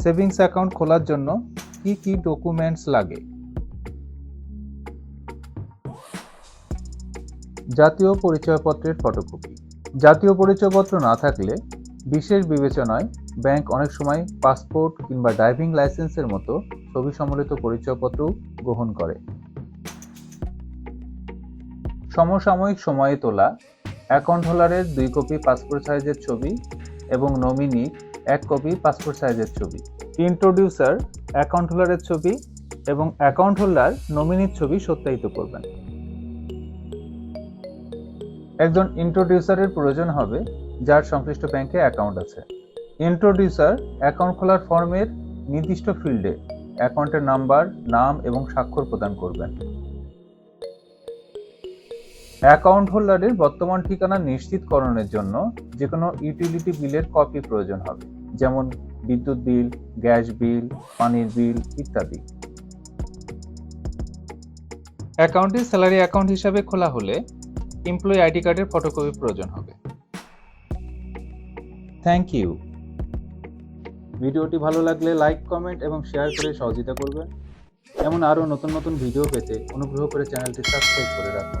Savings account খোলার জন্য কি কি ডকুমেন্টস লাগে? জাতীয় পরিচয়পত্রের ফটোকপি। জাতীয় পরিচয়পত্র না থাকলে বিশেষ বিবেচনায় ব্যাংক অনেক সময় পাসপোর্ট কিংবা ড্রাইভিং লাইসেন্সের মতো ছবি সম্বলিত পরিচয়পত্রও গ্রহণ করে। সমসাময়িক সময়ে তোলা, অ্যাকাউন্ট হোল্ডারের দুই কপি পাসপোর্ট সাইজের ছবি এবং নমিনি এক কপি পাসপোর্ট সাইজের ছবি ইন্ট্রোডিউসার অ্যাকাউন্ট হোল্ডারের ছবি এবং অ্যাকাউন্ট হোল্ডার নমিনির ছবি সত্যায়িত করবেন। একজন ইন্ট্রোডিউসারের প্রয়োজন হবে যার সংশ্লিষ্ট ব্যাংকে অ্যাকাউন্ট আছে। ইন্ট্রোডিউসার অ্যাকাউন্ট খোলার ফর্মের নির্দিষ্ট ফিল্ডে অ্যাকাউন্টের নাম্বার নাম এবং স্বাক্ষর প্রদান করবেন। অ্যাকাউন্ট হোল্ডারের বর্তমান ঠিকানা নিশ্চিতকরণের জন্য যে কোনো ইউটিলিটি বিলের কপি প্রয়োজন হবে, যেমন বিদ্যুৎ বিল, গ্যাস বিল, পানির বিল ইত্যাদি। অ্যাকাউন্টটি স্যালারি অ্যাকাউন্ট হিসাবে খোলা হলে এমপ্লয়ি আইডি কার্ডের ফটোকপি প্রয়োজন হবে। থ্যাংক ইউ ভিডিওটি ভালো লাগলে লাইক, কমেন্ট এবং শেয়ার করে সহযোগিতা করবেন। এমন আরও নতুন নতুন ভিডিও পেতে অনুগ্রহ করে চ্যানেলটি সাবস্ক্রাইব করে রাখুন।